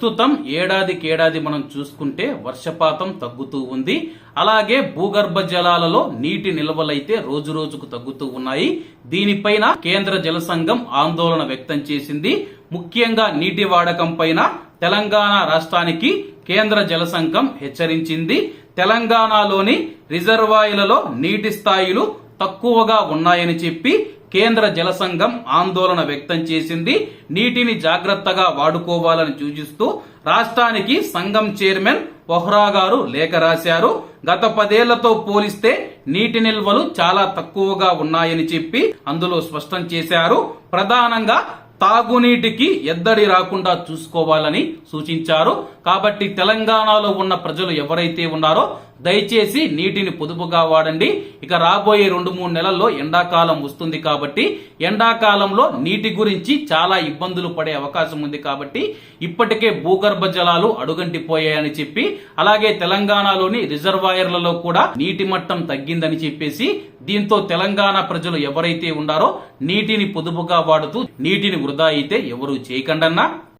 ప్రస్తుతం ఏడాదికి ఏడాది మనం చూసుకుంటే వర్షపాతం తగ్గుతూ ఉంది. అలాగే భూగర్భ జలాలలో నీటి నిల్వలైతే రోజు రోజుకు తగ్గుతూ ఉన్నాయి. దీనిపైన కేంద్ర జల సంఘం ఆందోళన వ్యక్తం చేసింది. ముఖ్యంగా నీటి వాడకం పైన తెలంగాణ రాష్ట్రానికి కేంద్ర జల సంఘం హెచ్చరించింది. తెలంగాణలోని రిజర్వాయర్లలో నీటి స్థాయిలు తక్కువగా ఉన్నాయని చెప్పి కేంద్ర జల సంఘం ఆందోళన వ్యక్తం చేసింది. నీటిని జాగ్రత్తగా వాడుకోవాలని సూచిస్తూ రాష్ట్రానికి సంఘం చైర్మన్ ఒహ్రా గారు లేఖ రాశారు. గత పదేళ్ళతో పోలిస్తే నీటి నిల్వలు చాలా తక్కువగా ఉన్నాయని చెప్పి అందులో స్పష్టం చేశారు. ప్రధానంగా తాగునీటికి ఎద్దడి రాకుండా చూసుకోవాలని సూచించారు. కాబట్టి తెలంగాణలో ఉన్న ప్రజలు ఎవరైతే ఉన్నారో దయచేసి నీటిని పొదుపుగా వాడండి. ఇక రాబోయే రెండు మూడు నెలల్లో ఎండాకాలం వస్తుంది కాబట్టి ఎండాకాలంలో నీటి గురించి చాలా ఇబ్బందులు పడే అవకాశం ఉంది కాబట్టి ఇప్పటికే భూగర్భ జలాలు అడుగంటిపోయాయని చెప్పి అలాగే తెలంగాణలోని రిజర్వాయర్లలో కూడా నీటి మట్టం తగ్గిందని చెప్పేసి దీంతో తెలంగాణ ప్రజలు ఎవరైతే ఉన్నారో నీటిని పొదుపుగా వాడుతూ నీటిని వృధా అయితే ఎవరు చేయకండన్నా